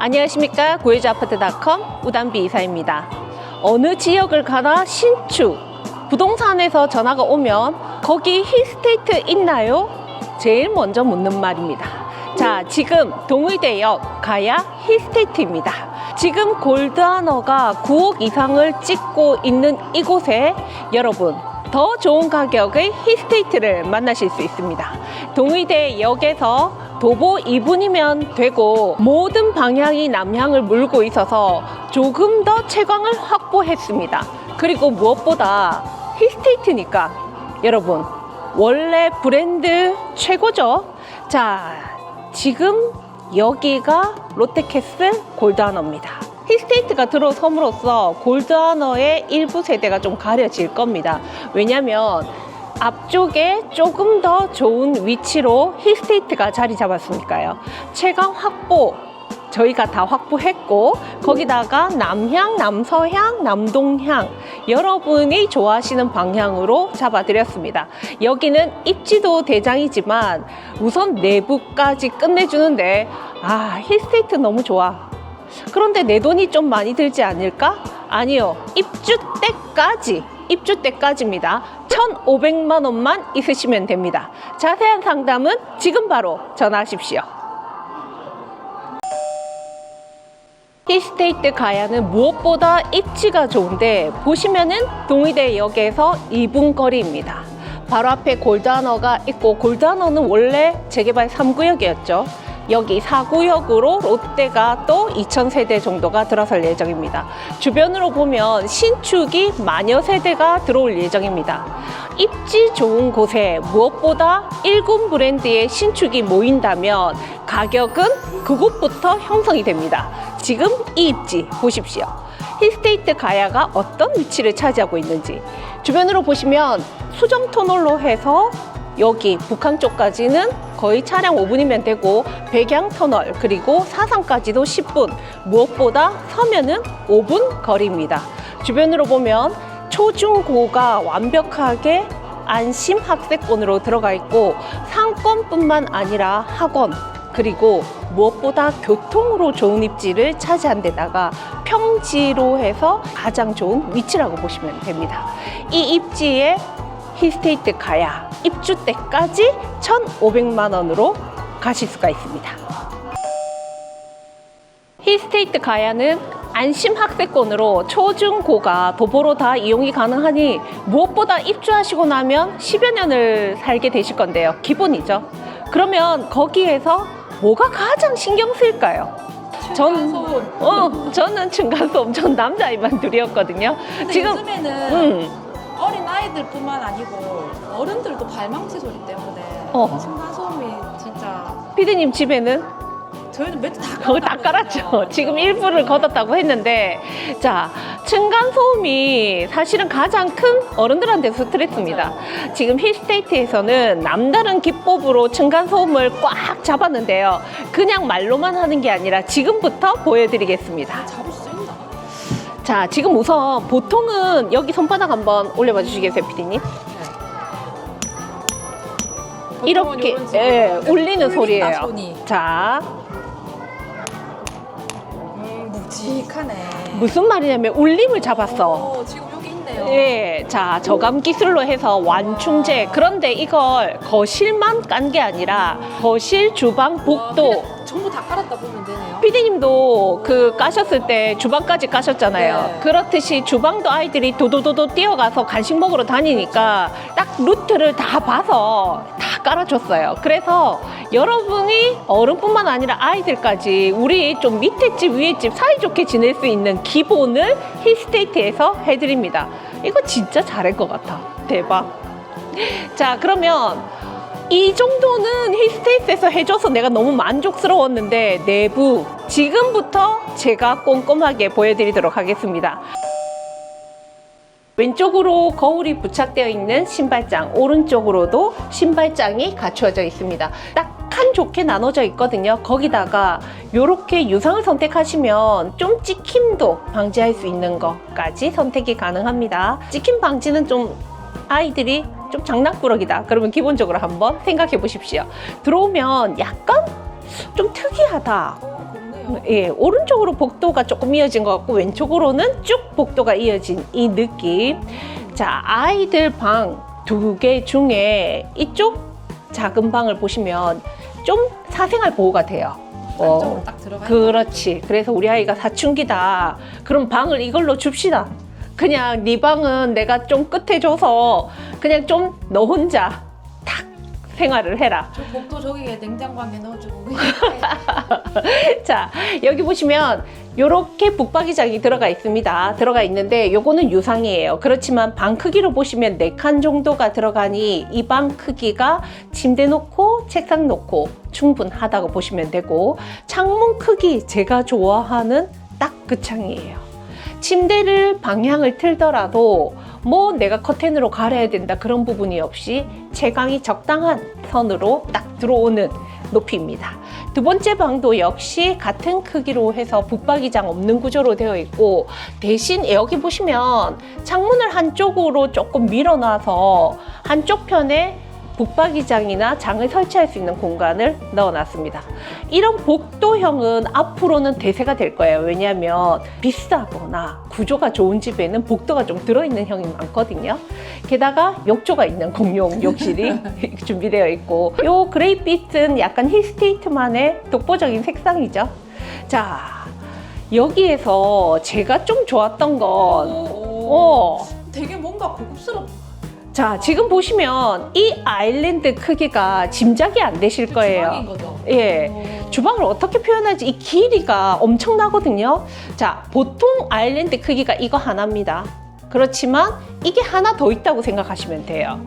안녕하십니까 고혜주아파트닷컴 우담비 이사입니다. 어느 지역을 가나 신축 부동산에서 전화가 오면 거기 힐스테이트 있나요? 제일 먼저 묻는 말입니다. 자, 지금 동의대역 가야 힐스테이트입니다. 지금 골드하너가 9억 이상을 찍고 있는 이곳에 여러분 더 좋은 가격의 힐스테이트를 만나실 수 있습니다. 동의대역에서 도보 2분이면 되고 모든 방향이 남향을 물고 있어서 조금 더 채광을 확보했습니다. 그리고 무엇보다 힐스테이트니까 여러분 원래 브랜드 최고죠. 자, 지금 여기가 롯데캐슬 골드하너입니다. 힐스테이트가 들어섬으로써 골드하너의 일부 세대가 좀 가려질 겁니다. 왜냐면 앞쪽에 조금 더 좋은 위치로 힐스테이트가 자리 잡았으니까요. 채광 확보 저희가 다 확보했고 거기다가 남향, 남서향, 남동향 여러분이 좋아하시는 방향으로 잡아드렸습니다. 여기는 입지도 대장이지만 우선 내부까지 끝내주는데 아 힐스테이트 너무 좋아. 그런데 내 돈이 좀 많이 들지 않을까? 아니요. 입주 때까지 입주 때까지입니다. 1,500만 원만 있으시면 됩니다. 자세한 상담은 지금 바로 전화하십시오. 힐스테이트 가야는 무엇보다 입지가 좋은데 보시면은 동의대역에서 2분 거리입니다. 바로 앞에 골드하너가 있고 골드하너는 원래 재개발 3구역이었죠. 여기 4구역으로 롯데가 또 2,000세대 정도가 들어설 예정입니다. 주변으로 보면 신축이 만여 세대가 들어올 예정입니다. 입지 좋은 곳에 무엇보다 1군 브랜드의 신축이 모인다면 가격은 그곳부터 형성이 됩니다. 지금 이 입지 보십시오. 힐스테이트 가야가 어떤 위치를 차지하고 있는지 주변으로 보시면 수정 터널로 해서 여기 북한 쪽까지는 거의 차량 5분이면 되고 백양 터널 그리고 사상까지도 10분 무엇보다 서면은 5분 거리입니다. 주변으로 보면 초중고가 완벽하게 안심 학세권으로 들어가 있고 상권뿐만 아니라 학원 그리고 무엇보다 교통으로 좋은 입지를 차지한 데다가 평지로 해서 가장 좋은 위치라고 보시면 됩니다. 이 입지에 힐스테이트 가야 입주 때까지 1,500만 원으로 가실 수가 있습니다. 힐스테이트 가야는 안심 학세권으로 초중고가 도보로 다 이용이 가능하니 무엇보다 입주하시고 나면 10여 년을 살게 되실 건데요. 기본이죠. 그러면 거기에서 뭐가 가장 신경 쓰일까요? 전. 어, 저는 층간소음, 전 남자아이만 둘이었거든요. 지금, 요즘에는 음, 아이들뿐만 아니고 어른들도 발망치 소리 때문에 어. 층간 소음이 진짜 피디님 집에는 저희는 매트 다 그거 다 깔았죠. 지금 일부를 걷었다고 했는데, 자, 층간소음이 사실은 가장 큰 어른들한테 스트레스입니다. 지금 힐스테이트에서는 남다른 기법으로 층간소음을 꽉 잡았는데요. 그냥 말로만 하는 게 아니라 지금부터 보여드리겠습니다. 잡을 수 있나? 자, 지금 우선 보통은 여기 손바닥 한번 올려봐 주시겠어요, 피디님? 이렇게 예, 울리는 소리예요. 손이. 자, 음, 묵직하네. 무슨 말이냐면 울림을 잡았어. 오, 지금 여기 있네요. 예, 자, 저감 기술로 해서 완충제. 그런데 이걸 거실만 깐 게 아니라 거실, 주방, 와, 복도. 그냥 전부 다 깔았다 보면 되네요. 피디님도 그 까셨을 때 주방까지 까셨잖아요. 네. 그렇듯이 주방도 아이들이 도도도도 뛰어가서 간식 먹으러 다니니까 딱 루트를 다 봐서 다 깔아줬어요. 그래서 여러분이 어른뿐만 아니라 아이들까지 우리 좀 밑에 집, 위에 집 사이좋게 지낼 수 있는 기본을 힐스테이트에서 해드립니다. 이거 진짜 잘할 것 같아. 대박. 자, 그러면 이 정도는 힐스테이트에서 해줘서 내가 너무 만족스러웠는데 내부 지금부터 제가 꼼꼼하게 보여드리도록 하겠습니다. 왼쪽으로 거울이 부착되어 있는 신발장, 오른쪽으로도 신발장이 갖추어져 있습니다. 딱 칸 좋게 나눠져 있거든요. 거기다가 이렇게 유상을 선택하시면 좀 찍힘도 방지할 수 있는 것까지 선택이 가능합니다. 찍힘 방지는 좀 아이들이 좀 장난꾸러기다. 그러면 기본적으로 한번 생각해 보십시오. 들어오면 약간 좀 특이하다. 예, 오른쪽으로 복도가 조금 이어진 것 같고 왼쪽으로는 쭉 복도가 이어진 이 느낌. 자, 아이들 방 두 개 중에 이쪽 작은 방을 보시면 좀 사생활 보호가 돼요. 어, 딱 들어가. 그렇지. 그래서 우리 아이가 사춘기다. 그럼 방을 이걸로 줍시다. 그냥 네 방은 내가 좀 끝에 줘서 그냥 좀 너 혼자 탁 생활을 해라. 저 복도 저기에 냉장고에 넣어주고 그냥 자, 여기 보시면 이렇게 북박이장이 들어가 있습니다. 들어가 있는데 요거는 유상이에요. 그렇지만 방 크기로 보시면 네 칸 정도가 들어가니 이 방 크기가 침대 놓고 책상 놓고 충분하다고 보시면 되고 창문 크기 제가 좋아하는 딱 그 창이에요. 침대를 방향을 틀더라도 뭐 내가 커튼으로 가려야 된다 그런 부분이 없이 채광이 적당한 선으로 딱 들어오는 높이입니다. 두 번째 방도 역시 같은 크기로 해서 붙박이장 없는 구조로 되어 있고 대신 여기 보시면 창문을 한쪽으로 조금 밀어놔서 한쪽 편에 북박이장이나 장을 설치할 수 있는 공간을 넣어놨습니다. 이런 복도형은 앞으로는 대세가 될 거예요. 왜냐하면 비싸거나 구조가 좋은 집에는 복도가 좀 들어있는 형이 많거든요. 게다가 욕조가 있는 공용 욕실이 준비되어 있고 요 그레이빛은 약간 힐스테이트만의 독보적인 색상이죠. 자 여기에서 제가 좀 좋았던 건 오, 어. 되게 뭔가 고급스럽. 자, 지금 보시면 이 아일랜드 크기가 짐작이 안 되실 거예요. 주방인 거죠. 예. 오. 주방을 어떻게 표현할지 이 길이가 엄청나거든요. 자, 보통 아일랜드 크기가 이거 하나입니다. 그렇지만 이게 하나 더 있다고 생각하시면 돼요.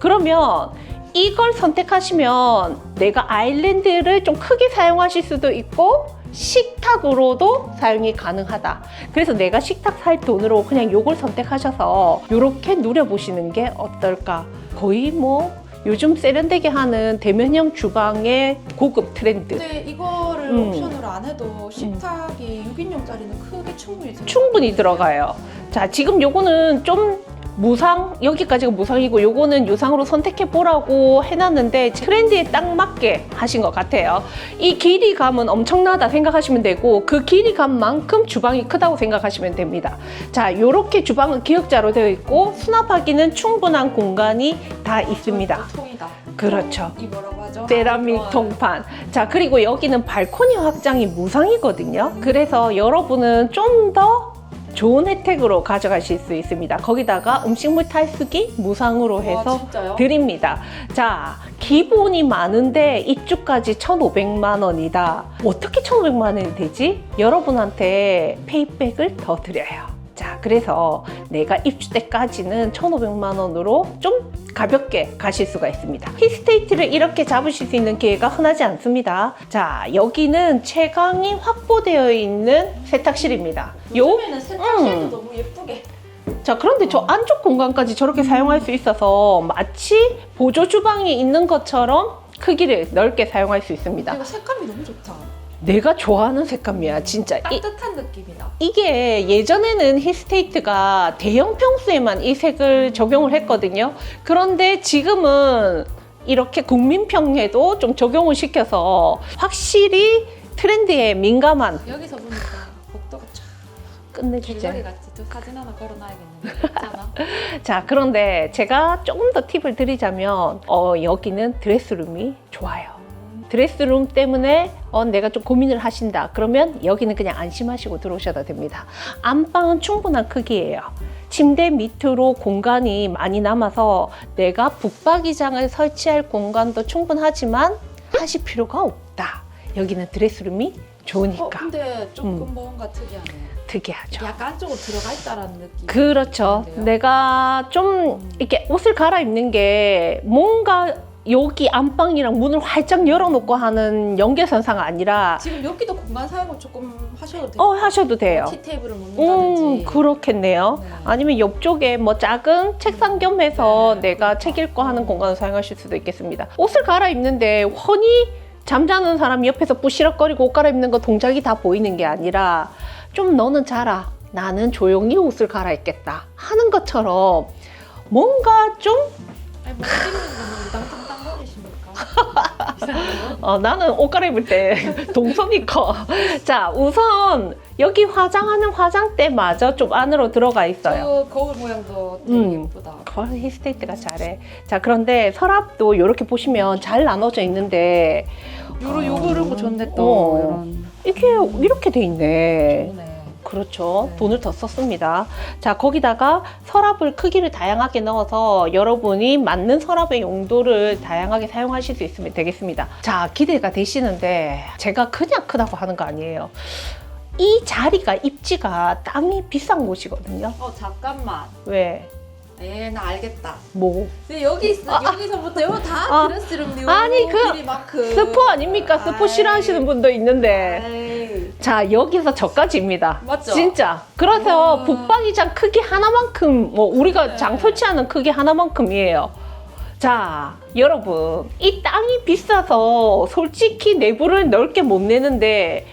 그러면 이걸 선택하시면 내가 아일랜드를 좀 크게 사용하실 수도 있고 식탁으로도 사용이 가능하다. 그래서 내가 식탁 살 돈으로 그냥 요걸 선택하셔서 이렇게 누려보시는 게 어떨까. 거의 뭐 요즘 세련되게 하는 대면형 주방의 고급 트렌드. 근데 이거를 음. 옵션으로 안 해도 식탁이 6인용짜리는 크게 충분히 들어가요. 충분히 들어가요. 자, 지금 요거는 좀 무상, 여기까지가 무상이고 요거는 유상으로 선택해 보라고 해놨는데 트렌드에 딱 맞게 하신 것 같아요. 이 길이감은 엄청나다 생각하시면 되고 그 길이감만큼 주방이 크다고 생각하시면 됩니다. 자, 요렇게 주방은 기역자로 되어 있고 수납하기는 충분한 공간이 다 있습니다. 통이다. 그렇죠. 이 뭐라고 하죠? 세라믹 어, 통판. 자, 그리고 여기는 발코니 확장이 무상이거든요. 그래서 여러분은 좀더 좋은 혜택으로 가져가실 수 있습니다. 거기다가 음식물 탈수기 무상으로 와, 해서 진짜요? 드립니다. 자, 기본이 많은데 이쪽까지 1,500만 원이다. 어떻게 1,500만 원이 되지? 여러분한테 페이백을 더 드려요. 자, 그래서 내가 입주 때까지는 1,500만 원으로 좀 가볍게 가실 수가 있습니다. 힐스테이트를 이렇게 잡으실 수 있는 기회가 흔하지 않습니다. 자, 여기는 채광이 확보되어 있는 세탁실입니다. 요 요즘에는 세탁실도 음. 너무 예쁘게. 자, 그런데 저 안쪽 공간까지 저렇게 사용할 수 있어서 마치 보조 주방이 있는 것처럼 크기를 넓게 사용할 수 있습니다. 색감이 너무 좋다. 내가 좋아하는 색감이야, 진짜. 이, 따뜻한 느낌이다. 이게 예전에는 힐스테이트가 대형 평수에만 이 색을 적용을 했거든요. 그런데 지금은 이렇게 국민평에도 좀 적용을 시켜서 확실히 트렌드에 민감한 여기서 보니까 복도가 쫙 끝내주죠. 길거리 같이 또 사진 하나 걸어놔야겠는데. 자, 그런데 제가 조금 더 팁을 드리자면, 어, 여기는 드레스룸이 좋아요. 드레스룸 때문에 어, 내가 좀 고민을 하신다. 그러면 여기는 그냥 안심하시고 들어오셔도 됩니다. 안방은 충분한 크기예요. 침대 밑으로 공간이 많이 남아서 내가 북박이장을 설치할 공간도 충분하지만 하실 필요가 없다. 여기는 드레스룸이 어, 좋으니까 근데 조금 음. 뭔가 특이하네. 특이하죠. 약간 안쪽으로 들어가 있다라는 느낌. 그렇죠. 그런데요? 내가 좀 이렇게 옷을 갈아입는 게 뭔가 여기 안방이랑 문을 활짝 열어놓고 하는 연계선상가 아니라 지금 여기도 공간 사용을 조금 하셔도 돼요. 어 하셔도 돼요. 티 테이블을 놓는다든지. 음 그렇겠네요. 네. 아니면 옆쪽에 뭐 작은 책상 겸해서 네, 내가 그렇죠. 책 읽고 하는 공간을 사용하실 수도 있겠습니다. 옷을 갈아입는데 훤히 잠자는 사람이 옆에서 부시럭거리고 옷 갈아입는 거 동작이 다 보이는 게 아니라 좀 너는 자라 나는 조용히 옷을 갈아입겠다 하는 것처럼 뭔가 좀 아니 뭐 찍는 거는? 이상해요? 어, 나는 옷 갈아입을 때 동선이 커. 자, 우선 여기 화장하는 화장대마저 좀 안으로 들어가 있어요. 저 거울 모양도 되게 음. 예쁘다. 거 히스테이트가 잘해. 자, 그런데 서랍도 이렇게 보시면 잘 나눠져 있는데 요런 요거를 고 좋네 또 어. 이런. 이게 이렇게 돼 있네. 좋네. 그렇죠. 네. 돈을 더 썼습니다. 자, 거기다가 서랍을 크기를 다양하게 넣어서 여러분이 맞는 서랍의 용도를 다양하게 사용하실 수 있으면 되겠습니다. 자, 기대가 되시는데 제가 그냥 크다고 하는 거 아니에요. 이 자리가 입지가 땅이 비싼 곳이거든요. 어 잠깐만. 왜? 에, 나 알겠다. 뭐? 근데 여기 있어. 여기서부터 여기 다 아. 드레스룸 아니, 그. 스포 아닙니까? 스포 아이. 싫어하시는 분도 있는데. 에이. 자, 여기서 저까지입니다. 맞죠? 진짜. 그래서 와. 북박이장 크기 하나만큼, 뭐, 우리가 네. 장 설치하는 크기 하나만큼이에요. 자, 여러분. 이 땅이 비싸서 솔직히 내부를 넓게 못 내는데,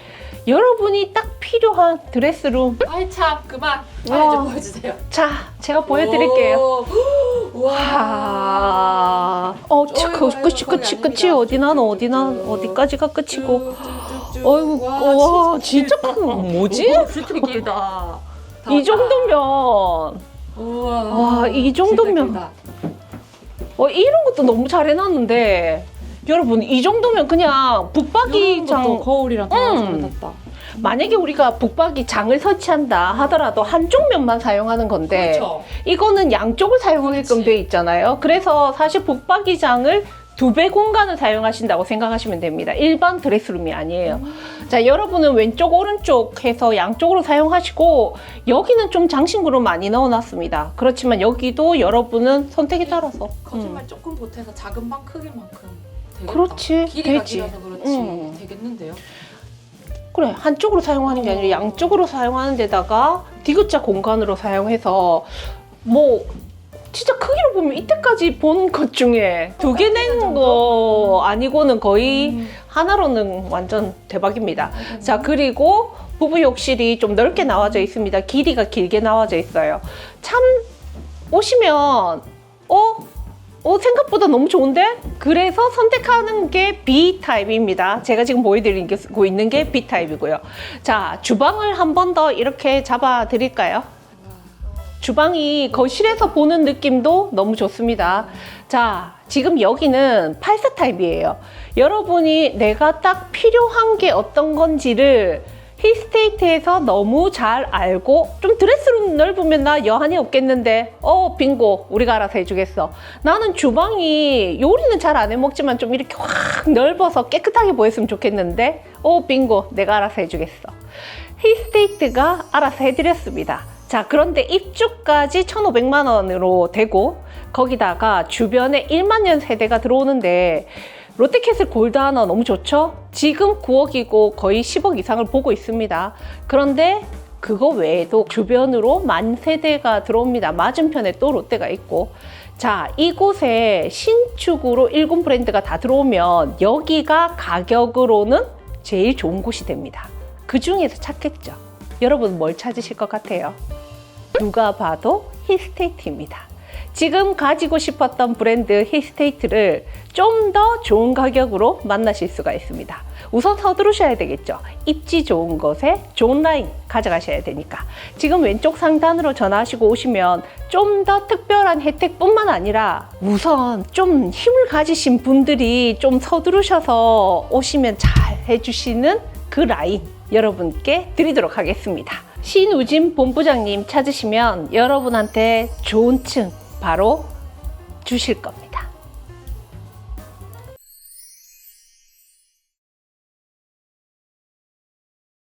여러분이 딱 필요한 드레스룸. 아이 참 그만. 빨리 와. 좀 보여주세요. 자, 제가 보여드릴게요. 오. 와. 아, 어, 치, 어이구, 그, 아이고, 끝이, 거기 끝이, 아닙니다. 끝이 어디나, 어디나, 쭉, 어디까지가 끝이고. 어이구, 와, 진짜. 큰, 뭐지? 오, 진짜 길다. 다 이 왔다. 정도면, 우와. 와, 이 정도면 진짜 길다. 어, 이런 것도 너무 잘 해놨는데, 여러분, 이 정도면 그냥 이런 것도 북박이장, 거울이랑 다 음. 잘해놨다. 만약에 우리가 북박이 장을 설치한다 하더라도 한쪽 면만 사용하는 건데, 그렇죠. 이거는 양쪽을 사용하게끔. 돼 있잖아요. 그래서 사실 북박이 장을 두 배 공간을 사용하신다고 생각하시면 됩니다. 일반 드레스룸이 아니에요. 자, 여러분은 왼쪽, 오른쪽 해서 양쪽으로 사용하시고, 여기는 좀 장신구로 많이 넣어놨습니다. 그렇지만 여기도 여러분은 선택에 따라서. 거짓말 조금 보태서 작은 방 크기만큼 되겠다. 그렇지, 길이가 되지. 길어서 그렇지 음. 되겠는데요? 그래, 한쪽으로 사용하는 게 아니라 어. 양쪽으로 사용하는 데다가 디귿자 공간으로 사용해서, 뭐, 진짜 크기로 보면 이때까지 본 것 중에 두 개 낸 거 아니고는 거의 음. 하나로는 완전 대박입니다. 자, 그리고 부부 욕실이 좀 넓게 나와져 있습니다. 길이가 길게 나와져 있어요. 참, 오시면, 어? 어, 생각보다 너무 좋은데? 그래서 선택하는 게 B타입입니다. 제가 지금 보여드리고 있는 게 B타입이고요. 자, 주방을 한 번 더 이렇게 잡아 드릴까요? 주방이 거실에서 보는 느낌도 너무 좋습니다. 자, 지금 여기는 8세 타입이에요. 여러분이 내가 딱 필요한 게 어떤 건지를 힐스테이트에서 너무 잘 알고 좀 드레스룸 넓으면 나 여한이 없겠는데 어 빙고 우리가 알아서 해주겠어 나는 주방이 요리는 잘 안 해먹지만 좀 이렇게 확 넓어서 깨끗하게 보였으면 좋겠는데 어 빙고 내가 알아서 해주겠어 힐스테이트가 알아서 해드렸습니다. 자, 그런데 입주까지 1,500만 원으로 되고 거기다가 주변에 1만 년 세대가 들어오는데 롯데캐슬 골드 하나 너무 좋죠? 지금 9억이고 거의 10억 이상을 보고 있습니다. 그런데 그거 외에도 주변으로 만 세대가 들어옵니다. 맞은편에 또 롯데가 있고. 자, 이곳에 신축으로 일군 브랜드가 다 들어오면 여기가 가격으로는 제일 좋은 곳이 됩니다. 그 중에서 찾겠죠. 여러분 뭘 찾으실 것 같아요? 누가 봐도 힐스테이트입니다. 지금 가지고 싶었던 브랜드 힐스테이트를 좀 더 좋은 가격으로 만나실 수가 있습니다. 우선 서두르셔야 되겠죠. 입지 좋은 곳에 좋은 라인 가져가셔야 되니까. 지금 왼쪽 상단으로 전화하시고 오시면 좀 더 특별한 혜택뿐만 아니라 우선 좀 힘을 가지신 분들이 좀 서두르셔서 오시면 잘 해주시는 그 라인 여러분께 드리도록 하겠습니다. 신우진 본부장님 찾으시면 여러분한테 좋은 층 바로 주실 겁니다.